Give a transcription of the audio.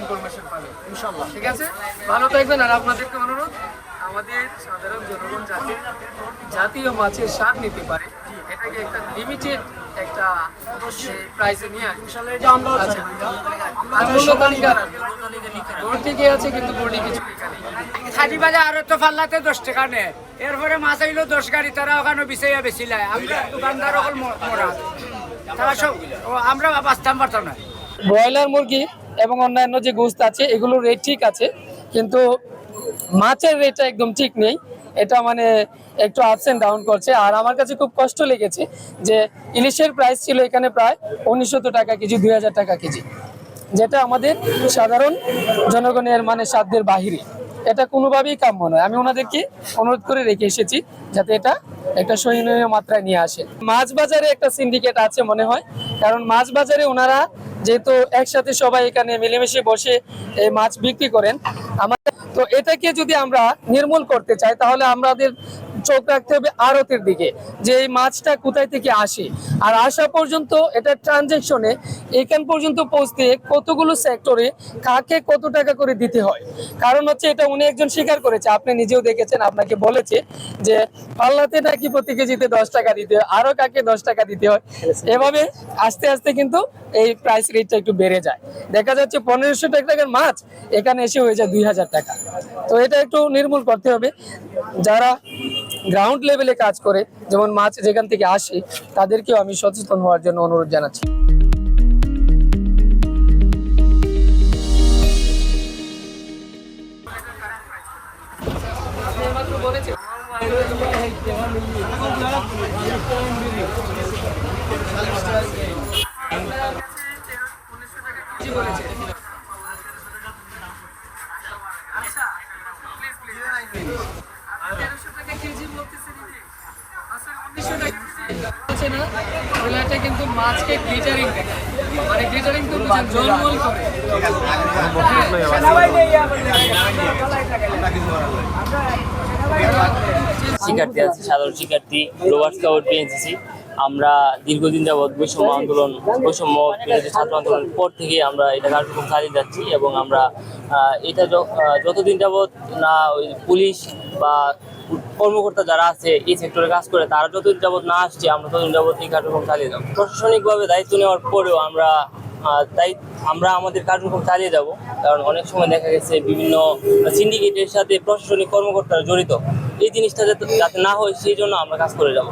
Information পাবেন ইনশাল্লাহ ঠিক আছে? ভালো থাকবেন আর আপনাদেরকে অনুরোধ, আমাদের সাধারণ জনগণ যাতে জাতীয় মাছের স্বাদ নিতে পারে। এটাকে একটা লিমিটেড একটা প্রাইসে নিয়ে আসবে আচ্ছা। ঠিকই আছে কিন্তু কিছু তো ফাল্লাতে দশ টাকা নে। এরপরে মাছ আইলো দশ গাড়ি তারা ওখানে বিছাইয়া বেশি লাই আমরা দোকানদার মরা। তারা সব ও, আমরা বাঁচতাম পারতাম না। ব্রয়লার মুরগি এবং অন্যান্য যে গোস্ত আছে এগুলোর রেট ঠিক আছে কিন্তু মাছের রেটটা একদম ঠিক নেই। এটা মানে একটু আপস এন্ড ডাউন করছে। আর আমার কাছে খুব কষ্ট লেগেছে যে ইলিশের প্রাইস ছিল এখানে প্রায় উনিশশো টাকা কেজি, দুই হাজার টাকা কেজি। যেটা আমাদের সাধারণ জনগণের মানে সাধ্যের বাহিরে। এটা কোনোভাবেই কাম্য নয়। আমি ওনাদেরকে অনুরোধ করে রেখে এসেছি যাতে এটা একটা সহনীয় মাত্রায় নিয়ে আসে। মাছ বাজারে একটা সিন্ডিকেট আছে মনে হয়। কারণ মাছ বাজারে ওনারা যেহেতু একসাথে সবাই এখানে মিলেমিশে বসে এই মাছ বিক্রি করেন আমাদের তো এটাকে যদি আমরা নির্মূল করতে চাই তাহলে আমাদের চোখ রাখতে হবে আড়তের দিকে যে এই মাছটা কোথায় থেকে আসে। আর আসা পর্যন্ত এটা ট্রানজেকশনে এখান পর্যন্ত পৌঁছতে কতগুলো সেক্টরে কাকে কত টাকা করে দিতে হয়। কারণ হচ্ছে এটা উনি একজন স্বীকার করেছে আপনি নিজেও দেখেছেন আপনাকে বলেছে যে পাল্লাতে নাকি প্রতি কেজিতে দশ টাকা দিতে হয় আরও কাকে দশ টাকা দিতে হয়। এভাবে আস্তে আস্তে কিন্তু এই প্রাইস রেটটা একটু বেড়ে যায়। দেখা যাচ্ছে পনেরোশো টাকার মাছ, এখানে এসে হয়ে যায় দুই হাজার টাকা। তো এটা একটু নির্মূল করতে হবে। যারা গ্রাউন্ড লেভেলে কাজ করে, যেমন মাছ যেখান থেকে আসে, তাদেরকেও আমি সচেতন হওয়ার জন্য অনুরোধ জানাচ্ছি। মানে শিক্ষার্থী আছে, সাধারণ শিক্ষার্থী রোভার স্কাউট বিএনসিসি। আমরা দীর্ঘদিন যাবৎ বৈষম্য আন্দোলন, বৈষম্য ছাত্র আন্দোলনের পর থেকে আমরা এটা কার্যক্রম চালিয়ে যাচ্ছি এবং আমরা এটা যতদিন যাবৎ না ওই পুলিশ বা কর্মকর্তা যারা আছে এই সেক্টরে কাজ করে, তারা যতদিন যাবৎ না আসছে, আমরা ততদিন যাবৎ এই কার্যক্রম চালিয়ে যাব। প্রশাসনিকভাবে দায়িত্ব নেওয়ার পরেও আমরা তাই আমরা আমাদের কার্যক্রম চালিয়ে যাব। কারণ অনেক সময় দেখা গেছে বিভিন্ন সিন্ডিকেটের সাথে প্রশাসনিক কর্মকর্তারা জড়িত। এই জিনিসটা যাতে যাতে না হয়, সেই জন্য আমরা কাজ করে যাব।